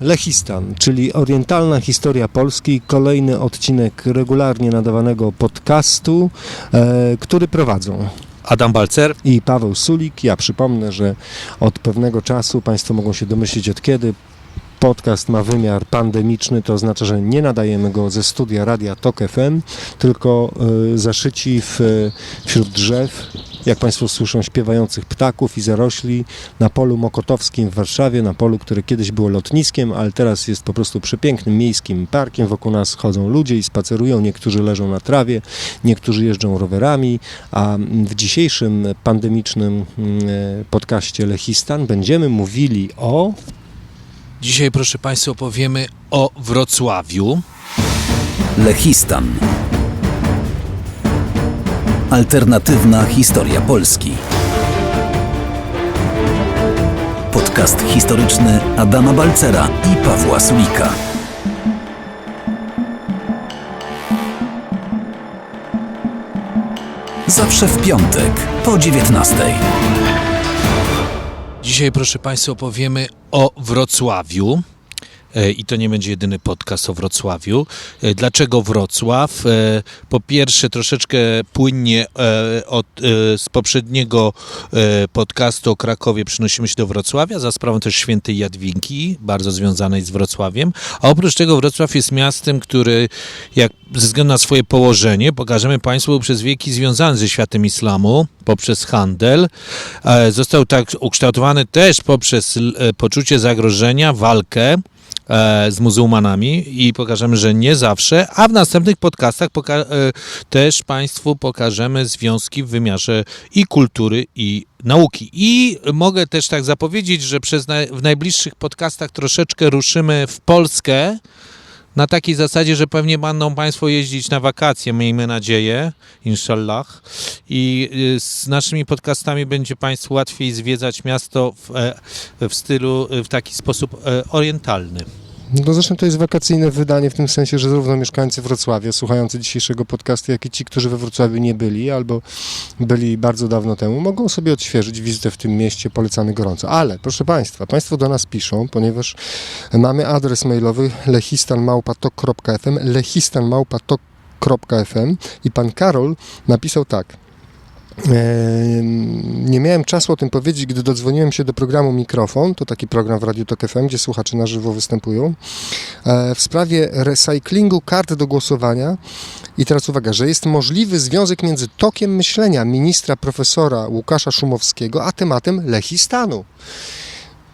Lechistan, czyli orientalna historia Polski, kolejny odcinek regularnie nadawanego podcastu, e, który prowadzą Adam Balcer. i Paweł Sulik. Ja przypomnę, że od pewnego czasu, Państwo mogą się domyślić od kiedy, podcast ma wymiar pandemiczny, to oznacza, że nie nadajemy go ze studia Radia Tok FM, tylko e, zaszyci w, e, wśród drzew, jak Państwo słyszą, śpiewających ptaków i zarośli na polu Mokotowskim w Warszawie, na polu, które kiedyś było lotniskiem, ale teraz jest po prostu przepięknym miejskim parkiem. Wokół nas chodzą ludzie i spacerują, niektórzy leżą na trawie, niektórzy jeżdżą rowerami, a w dzisiejszym pandemicznym mm, podcaście Lechistan będziemy mówili o... Dzisiaj, proszę Państwa, opowiemy o Wrocławiu. Lechistan. Alternatywna historia Polski. Podcast historyczny Adama Balcera i Pawła Sulika. Zawsze w piątek po 19. Dzisiaj, proszę Państwa, opowiemy o Wrocławiu. E, I to nie będzie jedyny podcast o Wrocławiu. E, Dlaczego Wrocław? E, Po pierwsze, troszeczkę płynnie od, z poprzedniego podcastu o Krakowie przenosimy się do Wrocławia za sprawą też świętej Jadwinki, bardzo związanej z Wrocławiem. A oprócz tego Wrocław jest miastem, który jak ze względu na swoje położenie, pokażemy Państwu, był przez wieki związany ze światem islamu poprzez handel. Został tak ukształtowany też poprzez poczucie zagrożenia, walkę z muzułmanami i pokażemy, że nie zawsze, a w następnych podcastach e, też Państwu pokażemy związki w wymiarze i kultury, i nauki. I mogę też tak zapowiedzieć, że przez naj- w najbliższych podcastach troszeczkę ruszymy w Polskę, na takiej zasadzie, że pewnie będą Państwo jeździć na wakacje, miejmy nadzieję, inshallah. I y, z naszymi podcastami będzie Państwu łatwiej zwiedzać miasto w, e, w stylu, y, w taki sposób e, orientalny. No zresztą to jest wakacyjne wydanie w tym sensie, że zarówno mieszkańcy Wrocławia, słuchający dzisiejszego podcastu, jak i ci, którzy we Wrocławiu nie byli albo byli bardzo dawno temu, mogą sobie odświeżyć wizytę w tym mieście, polecamy gorąco. Ale, proszę Państwa, Państwo do nas piszą, ponieważ mamy adres mailowy lechistanmałpatok.fm lechistanmałpatok.fm i pan Karol napisał tak. Nie miałem czasu o tym powiedzieć, gdy dodzwoniłem się do programu Mikrofon, to taki program w Radiu Tok FM, gdzie słuchacze na żywo występują, e, w sprawie recyklingu kart do głosowania. I teraz uwaga, że jest możliwy związek między tokiem myślenia ministra profesora Łukasza Szumowskiego, a tematem Lechistanu.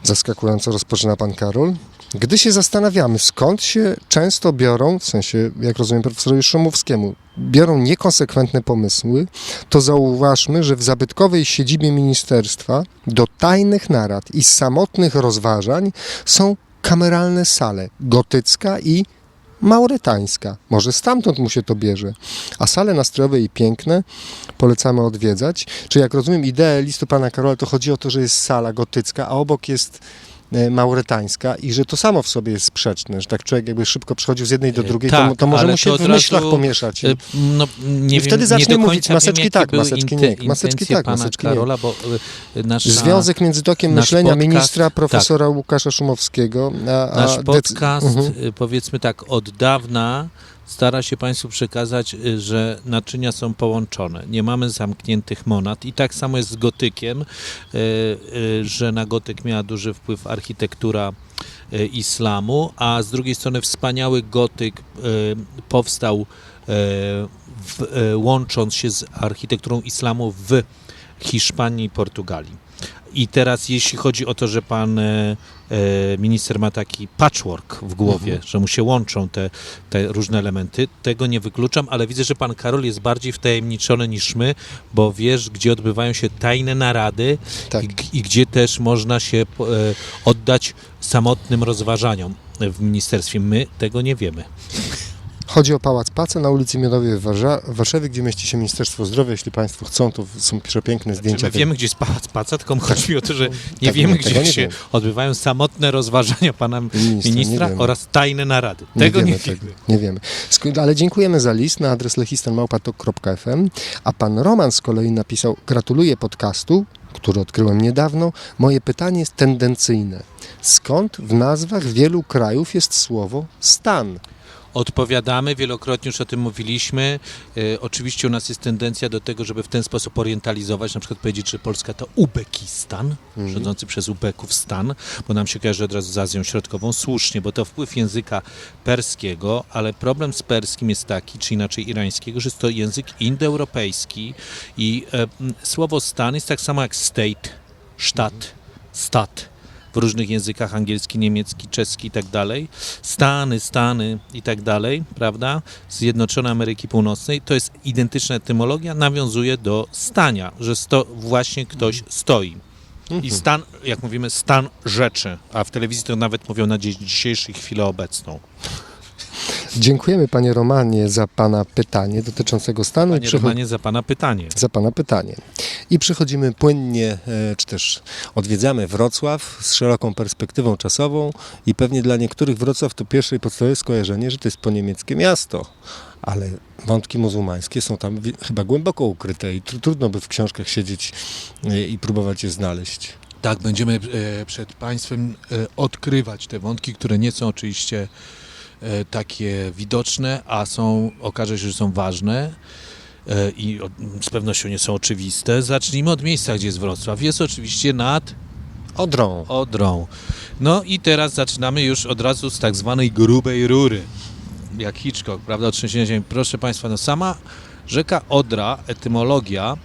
Zaskakująco rozpoczyna pan Karol. Gdy się zastanawiamy, skąd się często biorą, w sensie, jak rozumiem profesorowi Szumowskiemu, biorą niekonsekwentne pomysły, to zauważmy, że w zabytkowej siedzibie ministerstwa do tajnych narad i samotnych rozważań są kameralne sale, gotycka i mauretańska. Może stamtąd mu się to bierze. A sale nastrojowe i piękne polecamy odwiedzać. Czy jak rozumiem ideę listu pana Karola, to chodzi o to, że jest sala gotycka, a obok jest e, mauretańska i że to samo w sobie jest sprzeczne, że tak człowiek jakby szybko przechodził z jednej do E, drugiej, tak, to, to może mu się w myślach razu, pomieszać. E, No, nie I wtedy wiem, zacznie nie do mówić, końca maseczki wiem, tak, maseczki nie, maseczki tak, maseczki nie. Bo nasza, Związek między tokiem myślenia podcast- ministra profesora Łukasza Szumowskiego, a, a Nasz podcast, Mhm. y, powiedzmy tak, od dawna stara się Państwu przekazać, y, że naczynia są połączone. Nie mamy zamkniętych monad i tak samo jest z gotykiem, y, y, że na gotyk miała duży wpływ architektura islamu, a z drugiej strony wspaniały gotyk powstał w, łącząc się z architekturą islamu w Hiszpanii i Portugalii. I teraz jeśli chodzi o to, że pan e, e, minister ma taki patchwork w głowie, że mu się łączą te, te różne elementy, tego nie wykluczam, ale widzę, że pan Karol jest bardziej wtajemniczony niż my, bo wiesz, gdzie odbywają się tajne narady Tak. i, i gdzie też można się e, oddać samotnym rozważaniom w ministerstwie. My tego nie wiemy. Chodzi o Pałac Pace na ulicy Miodowej w, Warsza- w Warszawie, gdzie mieści się Ministerstwo Zdrowia. Jeśli Państwo chcą, to są przepiękne zdjęcia. Znaczy, my wiemy, gdzie jest pałac Paca, tylko chodzi mi o to, że nie Tak, wiemy, nie, tego gdzie nie się wiemy. odbywają samotne rozważania pana Ministra, ministra nie oraz tajne narady. Nie Tego wiemy nie tego, wiemy. nie wiemy. Sk- Ale dziękujemy za list na adres lechistanmałpatok.fm, a pan Roman z kolei napisał gratuluję podcastu, który odkryłem niedawno. Moje pytanie jest tendencyjne. Skąd w nazwach wielu krajów jest słowo stan? Odpowiadamy, wielokrotnie już o tym mówiliśmy. E, oczywiście u nas jest tendencja do tego, żeby w ten sposób orientalizować, na przykład powiedzieć, że Polska to Ubekistan, rządzący przez Ubeków stan, bo nam się kojarzy od razu z Azją Środkową. Słusznie, bo to wpływ języka perskiego, ale problem z perskim jest taki, czy inaczej irańskiego, że jest to język indoeuropejski i e, słowo stan jest tak samo jak state, sztat, stat w różnych językach, angielski, niemiecki, czeski i tak dalej. Stany, Stany i tak dalej, prawda? Zjednoczone Ameryki Północnej, to jest identyczna etymologia, nawiązuje do stania, że sto, właśnie ktoś stoi. I stan, jak mówimy, stan rzeczy, a w telewizji to nawet mówią na dziś, dzisiejszej chwilę obecną. Dziękujemy panie Romanie za pana pytanie dotyczącego stanu. Panie przecho- Romanie, za Pana pytanie. za Pana pytanie. I przechodzimy płynnie, e, czy też odwiedzamy Wrocław z szeroką perspektywą czasową i pewnie dla niektórych Wrocław to pierwsze i podstawowe skojarzenie, że to jest poniemieckie miasto. Ale wątki muzułmańskie są tam chyba głęboko ukryte i tr- trudno by w książkach siedzieć e, i próbować je znaleźć. Tak, będziemy e, przed Państwem odkrywać te wątki, które nie są oczywiście takie widoczne, a są, okaże się, że są ważne e, i z pewnością nie są oczywiste. Zacznijmy od miejsca, gdzie jest Wrocław. Jest oczywiście nad Odrą. Odrą. No i teraz zaczynamy już od razu z tak zwanej grubej rury, jak Hitchcock, prawda, trzęsienia ziemi. Proszę Państwa, no sama rzeka Odra, etymologia,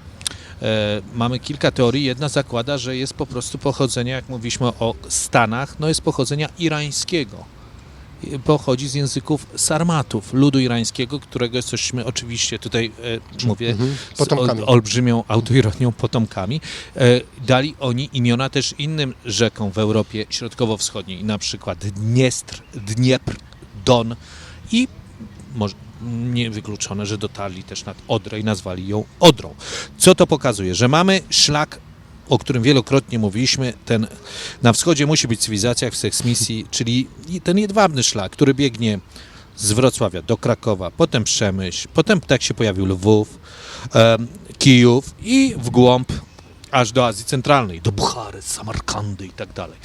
e, mamy kilka teorii. Jedna zakłada, że jest po prostu pochodzenia, jak mówiliśmy o Stanach, no jest pochodzenia irańskiego. Pochodzi z języków sarmatów, ludu irańskiego, którego jesteśmy oczywiście tutaj, e, mówię, Mhm. z olbrzymią autoironią potomkami. E, dali oni imiona też innym rzekom w Europie Środkowo-Wschodniej, na przykład Dniestr, Dniepr, Don i może niewykluczone, że dotarli też nad Odrę i nazwali ją Odrą. Co to pokazuje? Że mamy szlak o którym wielokrotnie mówiliśmy, ten na wschodzie musi być cywilizacja w seksmisji, czyli ten jedwabny szlak, który biegnie z Wrocławia do Krakowa, potem Przemyśl, potem tak się pojawił Lwów, Kijów i w głąb aż do Azji Centralnej, do Buchary, Samarkandy i tak dalej.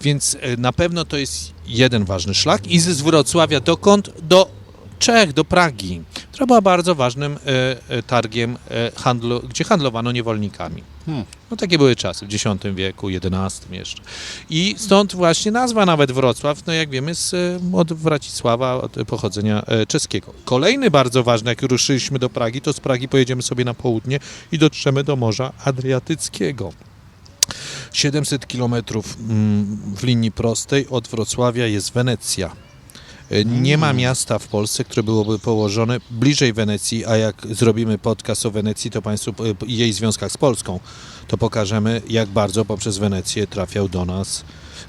Więc e, na pewno to jest jeden ważny szlak i z Wrocławia dokąd? Do Czech, do Pragi, która była bardzo ważnym e, e, targiem e, handlu, gdzie handlowano niewolnikami. Hmm. No takie były czasy, w X wieku, XI jeszcze. I stąd właśnie nazwa nawet Wrocław, no jak wiemy, z, od Wracisława, od pochodzenia czeskiego. Kolejny bardzo ważny, jak ruszyliśmy do Pragi, to z Pragi pojedziemy sobie na południe i dotrzemy do Morza Adriatyckiego. 700 kilometrów mm, w linii prostej od Wrocławia jest Wenecja. E, Nie ma miasta w Polsce, które byłoby położone bliżej Wenecji, a jak zrobimy podcast o Wenecji, to Państwu e, i jej związkach z Polską, to pokażemy, jak bardzo poprzez Wenecję trafiał do nas,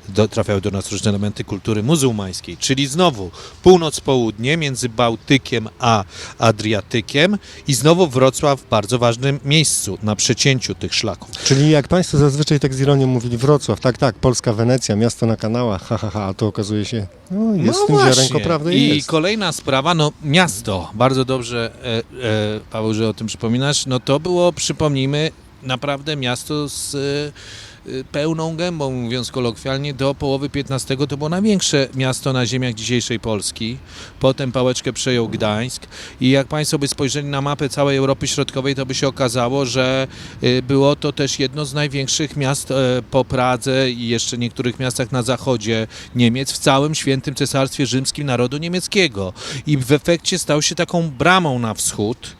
do, trafiały do nas różne elementy kultury muzułmańskiej. Czyli znowu północ-południe między Bałtykiem a Adriatykiem i znowu Wrocław w bardzo ważnym miejscu, na przecięciu tych szlaków. Czyli jak Państwo zazwyczaj tak z ironią mówili Wrocław, tak, tak, Polska, Wenecja, miasto na kanałach, ha, ha, ha, a to okazuje się, no jest w tym ziarenko prawdy i I jest. kolejna sprawa, no miasto. Bardzo dobrze, e, e, Paweł, że o tym przypominasz. No to było, przypomnijmy, naprawdę miasto z e, pełną gębą, mówiąc kolokwialnie, do połowy XV to było największe miasto na ziemiach dzisiejszej Polski. Potem pałeczkę przejął Gdańsk i jak Państwo by spojrzeli na mapę całej Europy Środkowej, to by się okazało, że e, było to też jedno z największych miast e, po Pradze i jeszcze niektórych miastach na zachodzie Niemiec w całym świętym cesarstwie rzymskim narodu niemieckiego. I w efekcie stał się taką bramą na wschód.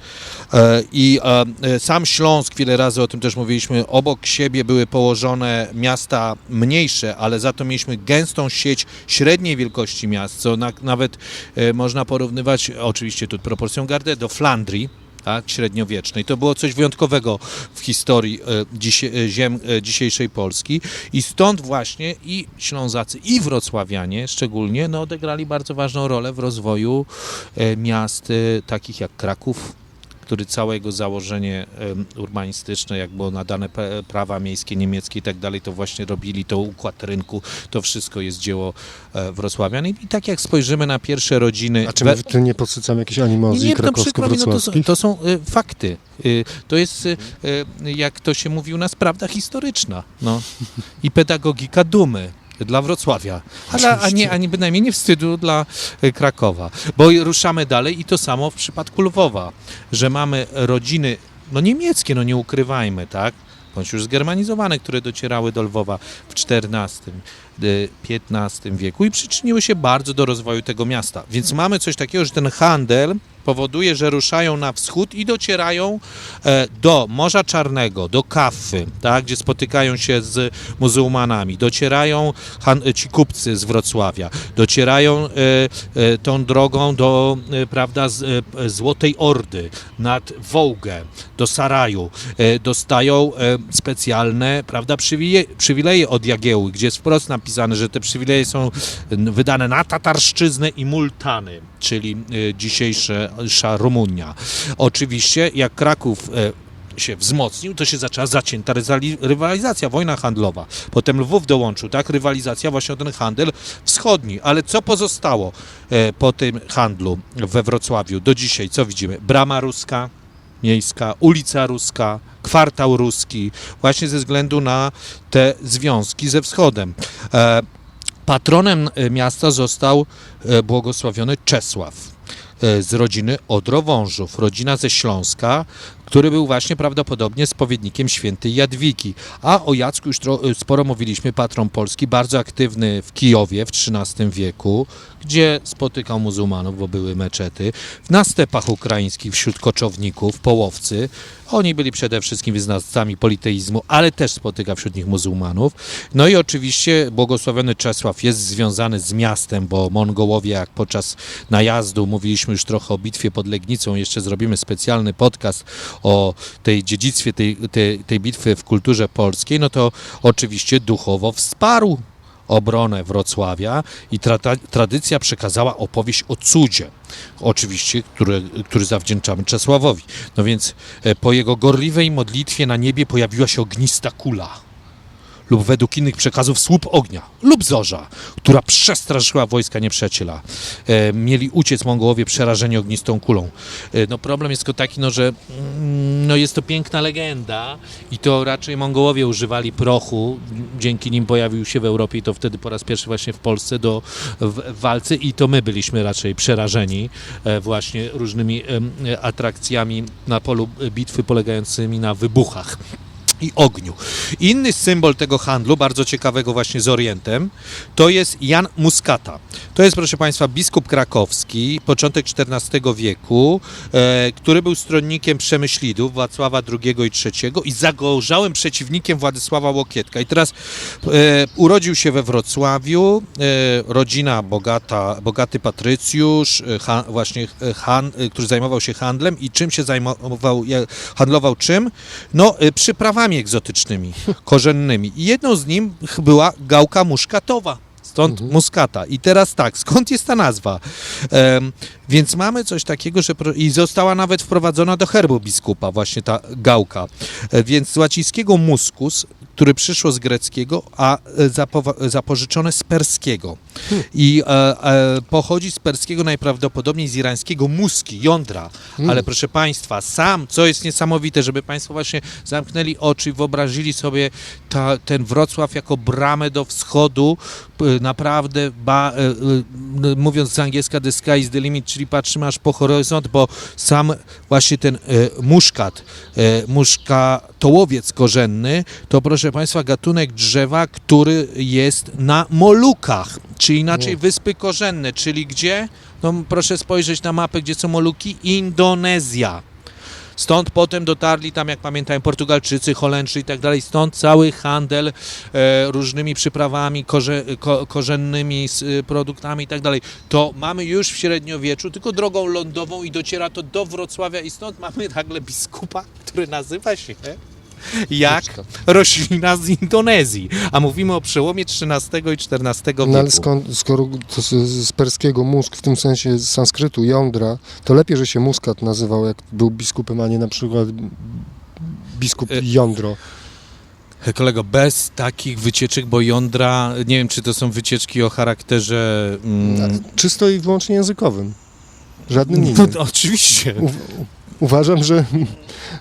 E, I e, sam Śląsk, wiele razy o tym też mówiliśmy, obok siebie były położone miasta mniejsze, ale za to mieliśmy gęstą sieć średniej wielkości miast, co na, nawet e, można porównywać, oczywiście tu proporcją gardę, do Flandrii, tak, średniowiecznej. To było coś wyjątkowego w historii ziem dzisiejszej Polski i stąd właśnie i Ślązacy, i Wrocławianie szczególnie no, odegrali bardzo ważną rolę w rozwoju miast takich jak Kraków, który całe jego założenie urbanistyczne, jak było nadane prawa miejskie, niemieckie i tak dalej, to właśnie robili, to układ rynku, to wszystko jest dzieło e, Wrocławian. I, tak jak spojrzymy na pierwsze rodziny... A czy my tu nie podsycamy jakiejś animozji nie, mi, no to, są- krakowsko-wrocławskich? to są y, fakty. Y, to jest, jak to się mówi u nas, prawda historyczna. No. I pedagogika dumy dla Wrocławia, ale, a, nie, a nie bynajmniej nie wstydu dla y, Krakowa. Bo ruszamy dalej i to samo w przypadku Lwowa, że mamy rodziny, no niemieckie, no nie ukrywajmy, tak? bądź już zgermanizowane, które docierały do Lwowa w XIV, XV wieku i przyczyniły się bardzo do rozwoju tego miasta. Więc mamy coś takiego, że ten handel powoduje, że ruszają na wschód i docierają e, do Morza Czarnego, do Kaffy, tak, gdzie spotykają się z muzułmanami, docierają han- ci kupcy z Wrocławia, docierają e, e, tą drogą do, e, prawda, e, Złotej Ordy, nad Wołgę, do Saraju, e, dostają e, specjalne, prawda, przywileje, od Jagiełły, gdzie jest wprost napisane, że te przywileje są wydane na Tatarszczyznę i Multany, czyli e, dzisiejsza Rumunia. Oczywiście, jak Kraków e, się wzmocnił, to się zaczęła zacięta rywalizacja, wojna handlowa. Potem Lwów dołączył, tak? Rywalizacja właśnie o ten handel wschodni. Ale co pozostało e, po tym handlu we Wrocławiu do dzisiaj? Co widzimy? Brama ruska, miejska, ulica ruska, kwartał ruski, właśnie ze względu na te związki ze wschodem. E, patronem e, miasta został e, błogosławiony Czesław z rodziny Odrowążów, rodzina ze Śląska, który był właśnie prawdopodobnie spowiednikiem świętej Jadwigi. A o Jacku już e, sporo mówiliśmy, patron Polski, bardzo aktywny w Kijowie w XIII wieku, gdzie spotykał muzułmanów, bo były meczety, na stepach ukraińskich wśród koczowników, połowcy. Oni byli przede wszystkim wyznawcami politeizmu, ale też spotyka wśród nich muzułmanów. No i oczywiście błogosławiony Czesław jest związany z miastem, bo Mongołowie, jak podczas najazdu, mówiliśmy już trochę o bitwie pod Legnicą, jeszcze zrobimy specjalny podcast o tej dziedzictwie tej, tej, tej bitwy w kulturze polskiej, no to oczywiście duchowo wsparł obronę Wrocławia i tra- tradycja przekazała opowieść o cudzie, oczywiście, który, który zawdzięczamy Czesławowi. No więc e, po jego gorliwej modlitwie na niebie pojawiła się ognista kula lub według innych przekazów słup ognia lub zorza, która przestraszyła wojska nieprzyjaciela. E, mieli uciec Mongołowie przerażeni ognistą kulą. E, no problem jest tylko taki, no, że mm, no, jest to piękna legenda i to raczej Mongołowie używali prochu, dzięki nim pojawił się w Europie i to wtedy po raz pierwszy właśnie w Polsce do, w, w walce i to my byliśmy raczej przerażeni e, właśnie różnymi em, atrakcjami na polu bitwy polegającymi na wybuchach i ogniu. Inny symbol tego handlu, bardzo ciekawego właśnie z Orientem, to jest Jan Muskata. To jest, proszę Państwa, biskup krakowski, początek XIV wieku, e, który był stronnikiem Przemyślidów, Wacława II i III i zagorzałym przeciwnikiem Władysława Łokietka. I teraz e, urodził się we Wrocławiu, e, rodzina bogata, bogaty patrycjusz, e, ha, właśnie e, han, e, który zajmował się handlem i czym się zajmował, handlował czym? No, y, przyprawami egzotycznymi, korzennymi. I jedną z nim ch- była gałka muszkatowa. Stąd muskata. I teraz tak, skąd jest ta nazwa? Em, więc mamy coś takiego, że i została nawet wprowadzona do herbu biskupa, właśnie ta gałka. E, więc z łacińskiego muskus, który przyszło z greckiego, a e, zapowa- zapożyczone z perskiego. I e, e, pochodzi z perskiego najprawdopodobniej z irańskiego muski, jądra. Ale proszę Państwa, sam, co jest niesamowite, żeby Państwo właśnie zamknęli oczy i wyobrazili sobie ta, ten Wrocław jako bramę do wschodu, naprawdę, ba, e, m, mówiąc z angielska, the sky is the limit, czyli patrzymy aż po horyzont, bo sam właśnie ten muszkat, muszkatołowiec korzenny, to proszę Państwa gatunek drzewa, który jest na Molukach, czy inaczej wyspy korzenne, czyli gdzie? No proszę spojrzeć na mapę, gdzie są Moluki, Indonezja. Stąd potem dotarli tam, jak pamiętają, Portugalczycy, Holendrzy i tak dalej. Stąd cały handel e, różnymi przyprawami korze, ko, korzennymi z, e, produktami i tak dalej. To mamy już w średniowieczu, tylko drogą lądową i dociera to do Wrocławia i stąd mamy nagle biskupa, który nazywa się jak roślina z Indonezji. A mówimy o przełomie XIII i XIV wieku. No ale skąd, skoro to z, z perskiego mózg, w tym sensie z sanskrytu, jądra, to lepiej, że się muskat nazywał, jak był biskupem, a nie na przykład biskup E, jądro. Kolego, bez takich wycieczek, bo jądra, nie wiem, czy to są wycieczki o charakterze... Mm, Czysto i wyłącznie językowym. Żadnym no, innym. to oczywiście. U, uważam, że,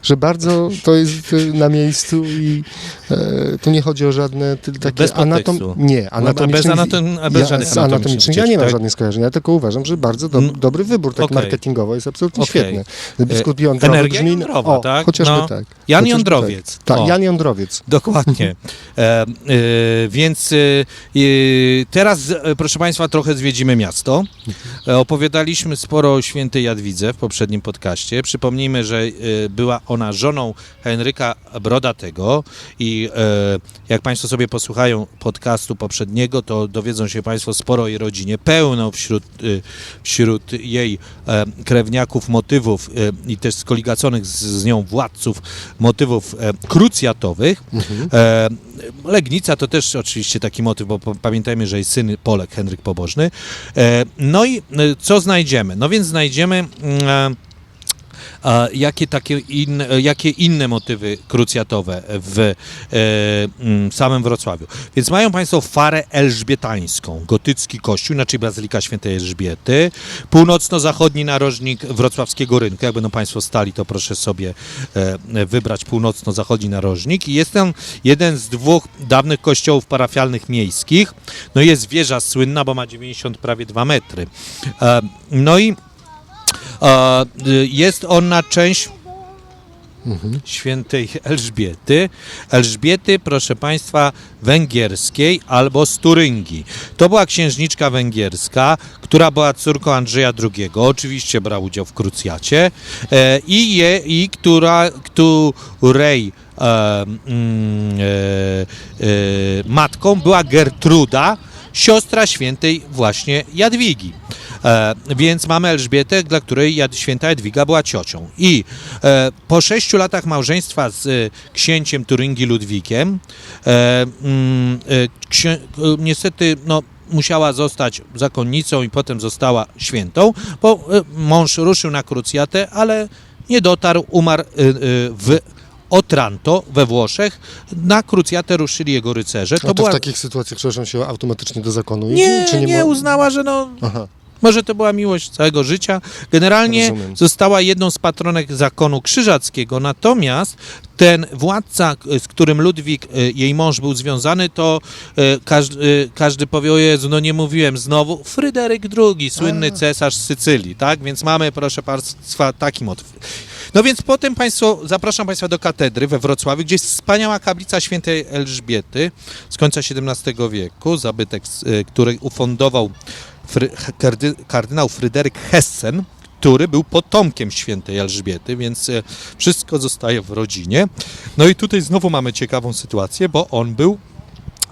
że bardzo to jest na miejscu i e, tu nie chodzi o żadne takie Bez anatom... Nie, anatomiczne... bez anatom- bez ja, żadnych z anatomicznych ja nie mam tak? żadnych skojarzeń, ja tylko uważam, że bardzo do, Mm, dobry wybór, tak okej. marketingowo jest absolutnie Okej. świetny. Biskup jądrowy energia brzmi... jądrowa, o, tak? chociażby No. tak. Jan Chociażby Jądrowiec. Tak, tak. Jan Jądrowiec. Dokładnie. E, e, więc e, e, teraz, e, proszę Państwa, trochę zwiedzimy miasto. E, opowiadaliśmy sporo o świętej Jadwidze w poprzednim podcaście. Przypomnijmy, że e, była ona żoną Henryka Brodatego i e, jak Państwo sobie posłuchają podcastu poprzedniego, to dowiedzą się Państwo sporo o jej rodzinie. Pełno wśród, e, wśród jej krewniaków motywów i też skoligaconych z, z nią władców motywów krucjatowych. E, Legnica to też oczywiście taki motyw, bo pamiętajmy, że jej syn Polek, Henryk Pobożny. No i co znajdziemy? No więc znajdziemy mm, e, a jakie, takie in, jakie inne motywy krucjatowe w e, mm, samym Wrocławiu. Więc mają Państwo farę elżbietańską, gotycki kościół, inaczej Bazylika Świętej Elżbiety, północno-zachodni narożnik wrocławskiego rynku. Jak będą Państwo stali, to proszę sobie e, wybrać północno-zachodni narożnik. I jest tam jeden z dwóch dawnych kościołów parafialnych miejskich. No jest wieża słynna, bo ma 90 prawie 2 metry. E, no i E, Jest ona część świętej Elżbiety. Elżbiety, proszę Państwa, węgierskiej albo z Turyngii. To była księżniczka węgierska, która była córką Andrzeja II, oczywiście brała udział w krucjacie e, i, je, i która, której e, mm, e, e, matką była Gertruda, siostra świętej właśnie Jadwigi. E, więc mamy Elżbietę, dla której święta Jadwiga była ciocią. I e, po sześciu latach małżeństwa z e, księciem Turyngii Ludwikiem, e, mm, e, księ, e, niestety no, musiała zostać zakonnicą i potem została świętą, bo e, mąż ruszył na krucjatę, ale nie dotarł, umarł e, w Otranto we Włoszech. Na krucjatę ruszyli jego rycerze. To, To była... w takich sytuacjach, przepraszam, się automatycznie do zakonu idzie? Nie, nie, mo- uznała, że no, Aha, może to była miłość całego życia. Generalnie Rozumiem. została jedną z patronek zakonu krzyżackiego, natomiast ten władca, z którym Ludwik, e, jej mąż był związany, to e, każdy, e, każdy powie, o Jezu, no nie mówiłem znowu, Fryderyk II, słynny A. cesarz Sycylii, tak? Więc mamy, proszę Państwa, taki motyw. No więc potem Państwo, zapraszam Państwa do katedry we Wrocławiu, gdzie jest wspaniała kaplica świętej Elżbiety z końca XVII wieku, zabytek, e, który ufundował Fry, kardy, kardynał Fryderyk Hessen, który był potomkiem świętej Elżbiety, więc e, wszystko zostaje w rodzinie. No i tutaj znowu mamy ciekawą sytuację, bo on był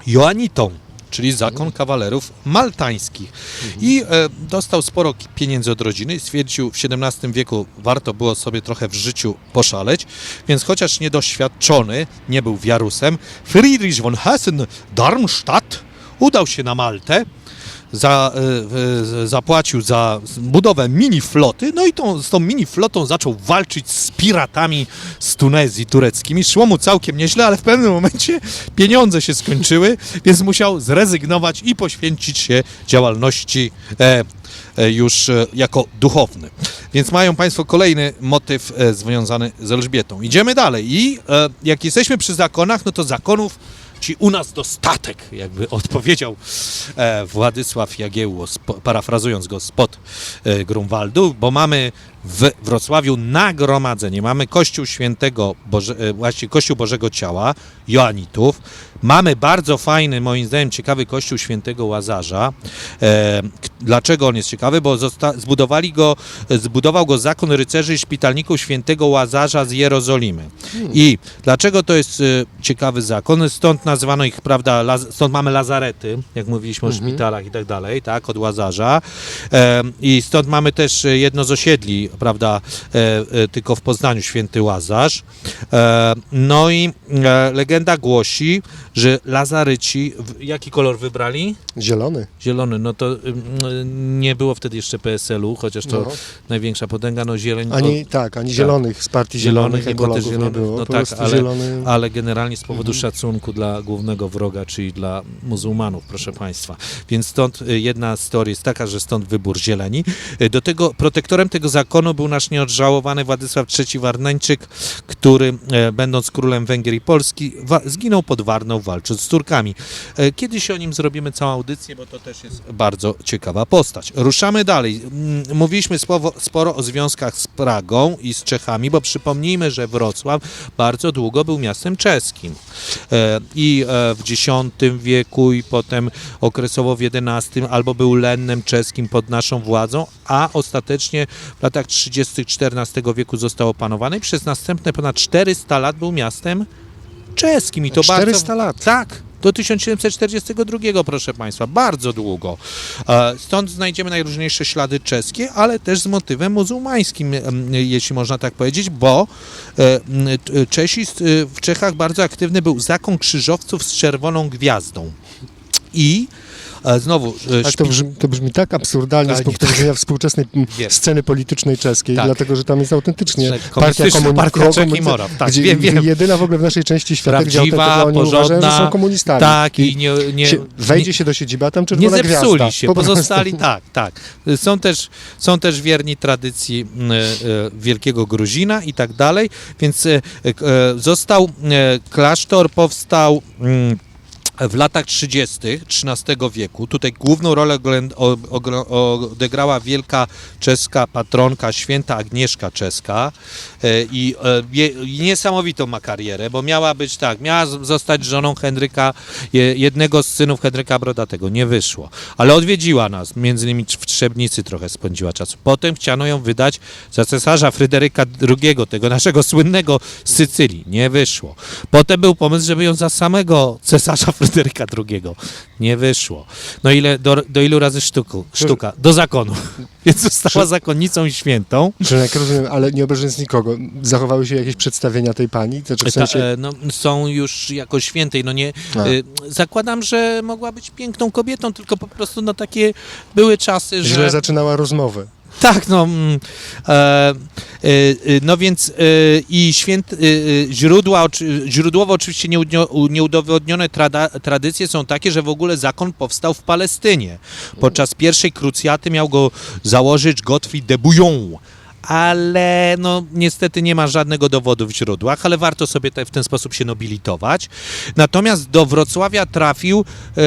Joanitą, czyli zakon kawalerów maltańskich. I e, dostał sporo pieniędzy od rodziny. Stwierdził, w XVII wieku warto było sobie trochę w życiu poszaleć, więc chociaż niedoświadczony, nie był wiarusem, Friedrich von Hessen-Darmstadt udał się na Maltę, za, e, zapłacił za budowę mini floty, no i tą, z tą mini flotą zaczął walczyć z piratami z Tunezji tureckimi. Szło mu całkiem nieźle, ale w pewnym momencie pieniądze się skończyły, więc musiał zrezygnować i poświęcić się działalności e, e, już e, jako duchowny. Więc mają Państwo kolejny motyw związany z Elżbietą. Idziemy dalej i e, jak jesteśmy przy zakonach, no to zakonów ci u nas dostatek, jakby odpowiedział e, Władysław Jagiełło, parafrazując go spod e, Grunwaldu, bo mamy w Wrocławiu nagromadzenie, mamy Kościół Świętego, Boże, e, właśnie Kościół Bożego Ciała, Joanitów, mamy bardzo fajny, moim zdaniem ciekawy Kościół Świętego Łazarza. E, dlaczego on jest ciekawy? Bo zbudowali go, zbudował go zakon rycerzy i szpitalników Świętego Łazarza z Jerozolimy. I dlaczego to jest e, ciekawy zakon? Stąd nazywano ich, prawda, laz- stąd mamy lazarety, jak mówiliśmy o Mhm. szpitalach i tak dalej, tak, od Łazarza. E, I stąd mamy też e, jedno z osiedli prawda, e, e, tylko w Poznaniu święty Łazarz. E, no i legenda głosi, że Lazaryci, jaki kolor wybrali? Zielony. Zielony, no to nie było wtedy jeszcze PSL-u, chociaż to No. największa potęga, no zieleń, Ani, tak, ani zielonych z partii Zielonych zielonych, nie też ekologów nie zielonych, było. no tak, ale- zielony... ale generalnie z powodu Mhm. szacunku dla głównego wroga, czyli dla muzułmanów, proszę Państwa. Więc stąd y, jedna z teorii jest taka, że stąd wybór zieleni. Y, Do tego protektorem tego zakonu był nasz nieodżałowany Władysław III Warneńczyk, który e, będąc królem Węgier i Polski zginął pod Warną walcząc z Turkami. E, Kiedyś o nim zrobimy całą audycję, bo to też jest bardzo ciekawa postać. Ruszamy dalej. Mm, Mówiliśmy sporo, sporo o związkach z Pragą i z Czechami, bo przypomnijmy, że Wrocław bardzo długo był miastem czeskim. E, I w X wieku i potem okresowo w XI albo był lennem czeskim pod naszą władzą, a ostatecznie w latach 30. XIV wieku został opanowany i przez następne ponad 400 lat był miastem czeskim. I to 400 bardzo... lat. Tak, do 1742, proszę Państwa, bardzo długo. E, Stąd znajdziemy najróżniejsze ślady czeskie, ale też z motywem muzułmańskim, jeśli można tak powiedzieć, bo e, Czesi, y, w Czechach bardzo aktywny był zakon krzyżowców z czerwoną gwiazdą. I e, znowu, e, Ale to brzmi, to brzmi tak absurdalnie Ale z punktu nie widzenia współczesnej Wiem. sceny politycznej czeskiej, Tak. dlatego że tam jest autentycznie partia komunistyczna tak, gdzie wiem, wiem. jedyna w ogóle w naszej części świata, gdzie Prawdziwa, autentycznie oni uważają, że porządna, są komunistami. tak, i nie, nie, się, wejdzie nie, się do siedziby, a tam nie czerwona zepsuli gwiazda. się, Po pozostali tak, tak. Są też, są też wierni tradycji e, e, wielkiego Gruzina i tak dalej, więc e, e, został, e, klasztor powstał w latach 30. XIII wieku. Tutaj główną rolę odegrała wielka czeska patronka, święta Agnieszka czeska e, i e, i niesamowitą ma karierę, bo miała być tak, miała zostać żoną Henryka, je- jednego z synów Henryka Brodatego. Nie wyszło, ale odwiedziła nas, między innymi w Trzebnicy trochę spędziła czasu. Potem chciano ją wydać za cesarza Fryderyka II, tego naszego słynnego z Sycylii. Nie wyszło. Potem był pomysł, żeby ją za samego cesarza Fryderyka II. Nie wyszło. No ile, do, do ilu razy sztuku, sztuka? Do zakonu. Więc została zakonnicą i świętą. Czy jak rozumiem, ale nie obrażając nikogo, zachowały się jakieś przedstawienia tej pani? Znaczy w Ta, sensie... e, no, są już jako świętej, no nie, A. e, zakładam, że mogła być piękną kobietą, tylko po prostu no takie były czasy, że... Źle zaczynała rozmowę. Tak, no. mm, E, e, e, no więc e, i święt, źródła, źródłowo oczywiście nieudowodnione trada, tradycje są takie, że w ogóle zakon powstał w Palestynie. Podczas pierwszej krucjaty miał go założyć Godfrey de Bouillon. Ale no niestety nie ma żadnego dowodu w źródłach, ale warto sobie te, w ten sposób się nobilitować. Natomiast do Wrocławia trafił e,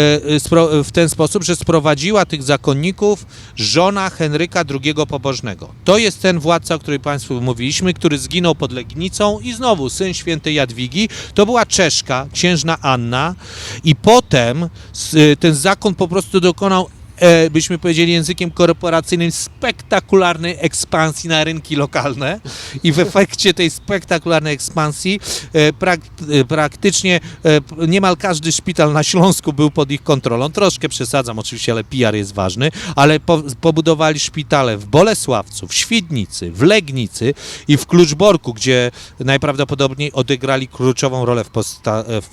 e, w ten sposób, że sprowadziła tych zakonników żona Henryka II Pobożnego. To jest ten władca, o którym Państwu mówiliśmy, który zginął pod Legnicą i znowu syn świętej Jadwigi. To była Czeszka, księżna Anna i potem y, ten zakon po prostu dokonał e, byśmy powiedzieli językiem korporacyjnym, spektakularnej ekspansji na rynki lokalne i w efekcie tej spektakularnej ekspansji e, prak, e, praktycznie e, niemal każdy szpital na Śląsku był pod ich kontrolą. Troszkę przesadzam oczywiście, ale PR jest ważny, ale po, pobudowali szpitale w Bolesławcu, w Świdnicy, w Legnicy i w Kluczborku, gdzie najprawdopodobniej odegrali kluczową rolę w,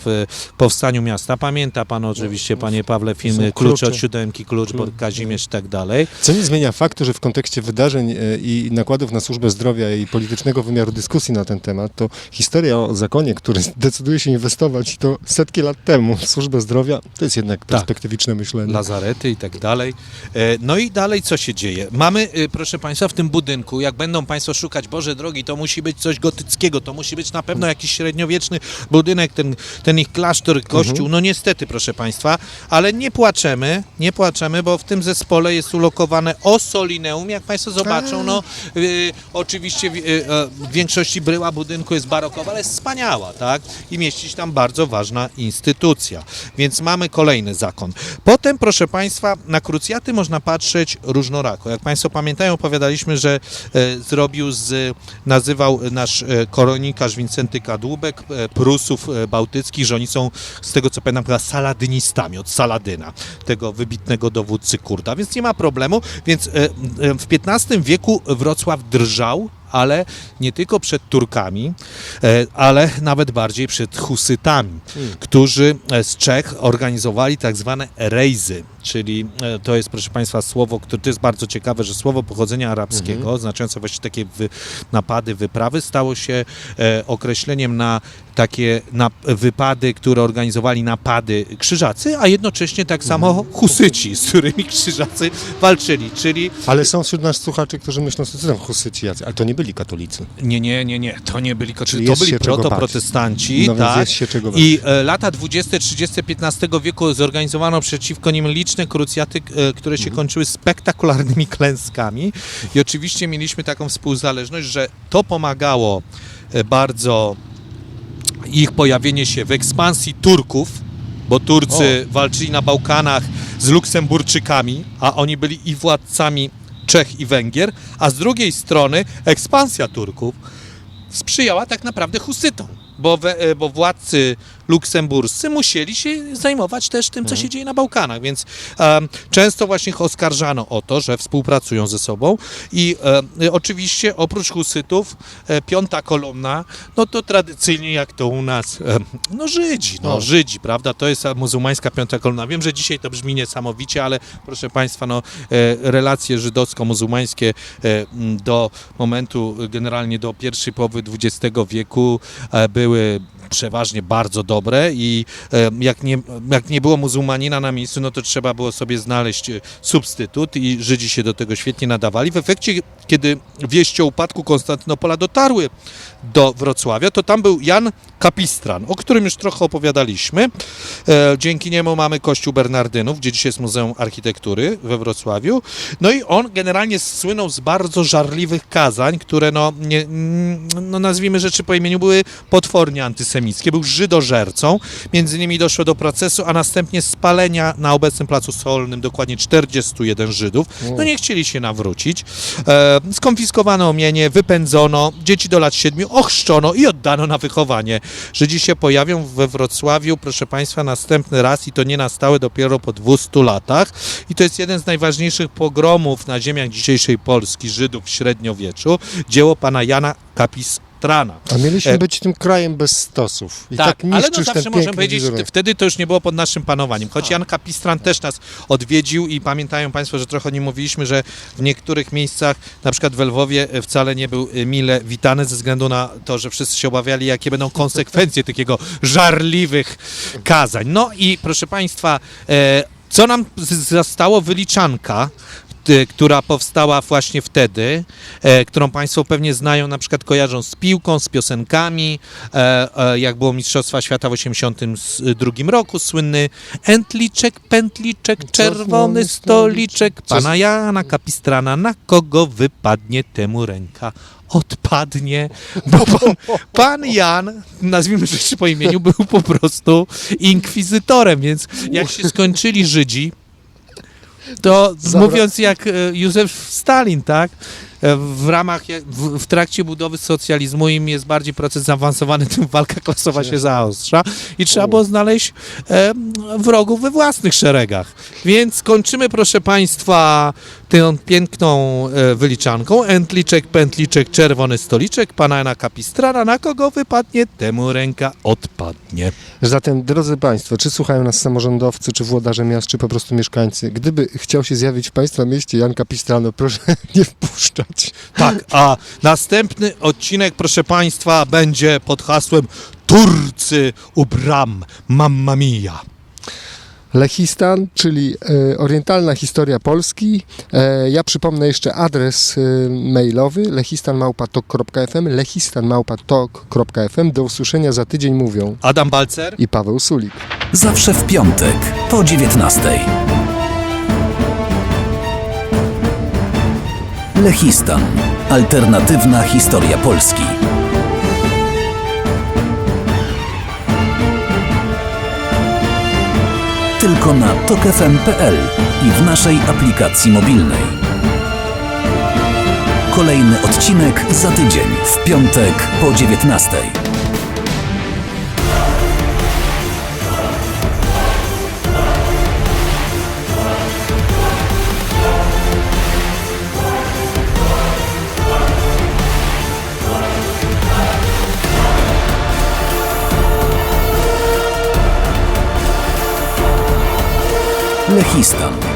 w powstaniu miasta. Pamięta pan oczywiście, panie Pawle, filmy. Klucze od siódemki, Kluczbork, Kazimierz i tak dalej. Co nie zmienia faktu, że w kontekście wydarzeń e, i nakładów na służbę zdrowia i politycznego wymiaru dyskusji na ten temat, to historia o zakonie, który decyduje się inwestować to setki lat temu w służbę zdrowia, to jest jednak perspektywiczne myślenie. Lazarety i tak dalej. E, No i dalej co się dzieje? Mamy, e, proszę Państwa, w tym budynku, jak będą Państwo szukać, Boże drogi, to musi być coś gotyckiego, to musi być na pewno jakiś średniowieczny budynek, ten, ten ich klasztor, kościół. No niestety, proszę Państwa, ale nie płaczemy, nie płaczemy, bo w tym zespole jest ulokowane Osolineum. Jak Państwo zobaczą, no y, oczywiście w, y, e, w większości bryła budynku jest barokowa, ale jest wspaniała, tak? I mieści się tam bardzo ważna instytucja. Więc mamy kolejny zakon. Potem, proszę Państwa, na krucjaty można patrzeć różnorako. Jak Państwo pamiętają, opowiadaliśmy, że e, zrobił z, nazywał nasz e, koronikarz Wincenty Kadłubek e, Prusów e, bałtyckich, że oni są, z tego co pamiętam, chyba saladynistami, od Saladyna, tego wybitnego dowódcy dowódcy Kurda, więc nie ma problemu. Więc e, e, w XV wieku Wrocław drżał, ale nie tylko przed Turkami, e, ale nawet bardziej przed Husytami, którzy e, z Czech organizowali tak zwane rejzy, czyli e, to jest, proszę Państwa, słowo, które to jest bardzo ciekawe, że słowo pochodzenia arabskiego, oznaczające właściwie takie wy, napady, wyprawy, stało się e, określeniem na takie na, wypady, które organizowali napady krzyżacy, a jednocześnie tak samo husyci, z którymi krzyżacy walczyli, czyli Ale są wśród nas słuchaczy, którzy myślą, że to są husyci ale to nie byli katolicy. nie, nie, nie, nie, to nie byli Czyli to byli protoprotestanci, No tak. I e, lata 20, 30, 15 wieku zorganizowano przeciwko nim liczne krucjaty, e, które Mhm. się kończyły spektakularnymi klęskami. I oczywiście mieliśmy taką współzależność, że to pomagało e, bardzo ich pojawienie się w ekspansji Turków, bo Turcy walczyli na Bałkanach z Luksemburczykami, a oni byli i władcami Czech i Węgier, a z drugiej strony ekspansja Turków sprzyjała tak naprawdę husytom, bo, we, e, bo władcy luksemburscy musieli się zajmować też tym, co się dzieje na Bałkanach, więc em, często właśnie ich oskarżano o to, że współpracują ze sobą i e, oczywiście oprócz husytów e, piąta kolumna, no to tradycyjnie jak to u nas, e, no Żydzi, no O. Żydzi, prawda, to jest muzułmańska piąta kolumna. Wiem, że dzisiaj to brzmi niesamowicie, ale proszę Państwa, no e, relacje żydowsko-muzułmańskie e, do momentu, e, generalnie do pierwszej połowy XX wieku e, były przeważnie bardzo dobre i jak nie, jak nie było muzułmanina na miejscu, no to trzeba było sobie znaleźć e, substytut i Żydzi się do tego świetnie nadawali. W efekcie, kiedy wieści o upadku Konstantynopola dotarły do Wrocławia, to tam był Jan Kapistran, o którym już trochę opowiadaliśmy. E, dzięki niemu mamy Kościół Bernardynów, gdzie dzisiaj jest Muzeum Architektury we Wrocławiu. No i on generalnie słynął z bardzo żarliwych kazań, które no, nie, no nazwijmy rzeczy po imieniu, były potwornie antysemickie. Był żydożercą, między innymi doszło do procesu, a następnie spalenia na obecnym Placu Solnym dokładnie 41 Żydów. No nie chcieli się nawrócić. E, skonfiskowano mienie, wypędzono, dzieci do lat 7 ochrzczono i oddano na wychowanie. Żydzi się pojawią we Wrocławiu, proszę Państwa, następny raz i to nie na stałe dopiero po 200 latach. I to jest jeden z najważniejszych pogromów na ziemiach dzisiejszej Polski, Żydów w średniowieczu, dzieło pana Jana Kapistrana. A mieliśmy E, być tym krajem bez stosów. I tak, Tak, ale no zawsze możemy powiedzieć, że wizerunek. wtedy to już nie było pod naszym panowaniem. Choć Jan Kapistran też nas odwiedził i pamiętają Państwo, że trochę nie mówiliśmy, że w niektórych miejscach, na przykład w Lwowie, e, wcale nie był e, mile witany ze względu na to, że wszyscy się obawiali, jakie będą konsekwencje takiego żarliwych kazań. No i proszę Państwa, co nam zostało? Wyliczanka która powstała właśnie wtedy, e, którą Państwo pewnie znają, na przykład kojarzą z piłką, z piosenkami, e, e, jak było Mistrzostwa Świata w 1982 roku, słynny Entliczek, pętliczek, czerwony stoliczek, pana Jana Kapistrana, na kogo wypadnie temu ręka odpadnie, bo pan, pan Jan, nazwijmy rzeczy po imieniu, był po prostu inkwizytorem, więc jak się skończyli Żydzi, to Zabra- mówiąc jak e, Józef Stalin, tak? E, W ramach, w, w trakcie budowy socjalizmu im jest bardziej proces zaawansowany, tym walka klasowa się zaostrza i trzeba było znaleźć e, wrogów we własnych szeregach. Więc kończymy, proszę Państwa, tą piękną e, wyliczanką. Entliczek, pętliczek, czerwony stoliczek, pana Jana Kapistrana, na kogo wypadnie, temu ręka odpadnie. Zatem, drodzy Państwo, czy słuchają nas samorządowcy, czy włodarze miast, czy po prostu mieszkańcy, gdyby chciał się zjawić w Państwa mieście Jan Kapistrano, proszę nie wpuszczać. Tak, a następny odcinek, proszę Państwa, będzie pod hasłem Turcy u bram, mamma mia. Lechistan, czyli e, orientalna historia Polski. E, ja przypomnę jeszcze adres e, mailowy lechistanmałpatok.fm lechistanmałpatok.fm Do usłyszenia za tydzień mówią Adam Balcer. i Paweł Sulik. Zawsze w piątek po 19. Lechistan. Alternatywna historia Polski. Tylko na tokefm.pl i w naszej aplikacji mobilnej. Kolejny odcinek za tydzień w piątek po 19. Lechistan.